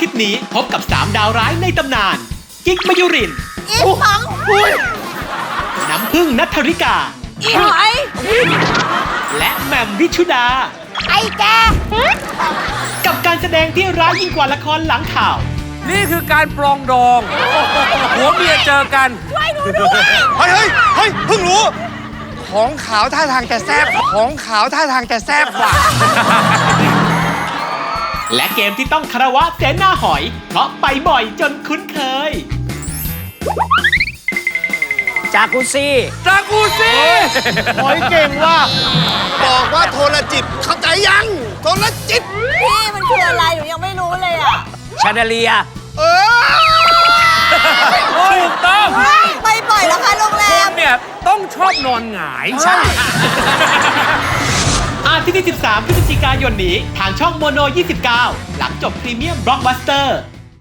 ทิตย์นี้พบกับ 3 ดาวร้ายในตำนาน กิ๊กมยุรินทร์อีฝังน้ำพึ่งนัทธริกา อีหอย และแหม่มวิชุดา ไอ้แก กับการแสดงที่ร้ายยิ่งกว่าละครหลังข่าว นี่คือการปรองดองหัวเมียเจอกัน ช่วยหนูด้วย เฮ้ยเฮ้ยเฮ้ยเพิ่งรู้ ของขาวท่าทางจะแซบของขาวท่าทางจะแซบกว่า และเกมที่ต้องคารวะเสนาหอย เพราะไปบ่อยจนคุ้นเคย จากุซี่จากกูซี่หอยเก่งว่า บอกว่าโทรจิตเข้าใจยัง โทรจิต พี่มันคืออะไรหนูยังไม่รู้เลยอะชาเดเลียเออถูกต้อง ไปบ่อยแล้วค่ะโรงแรคุม ณเนี่ย ต้องชอบนอนหงายใช่อาที่ 23 พฤศจิกายนนี้ ทางช่องโมโน 29 หลังจบพรีเมียมบล็อกบัสเตอร์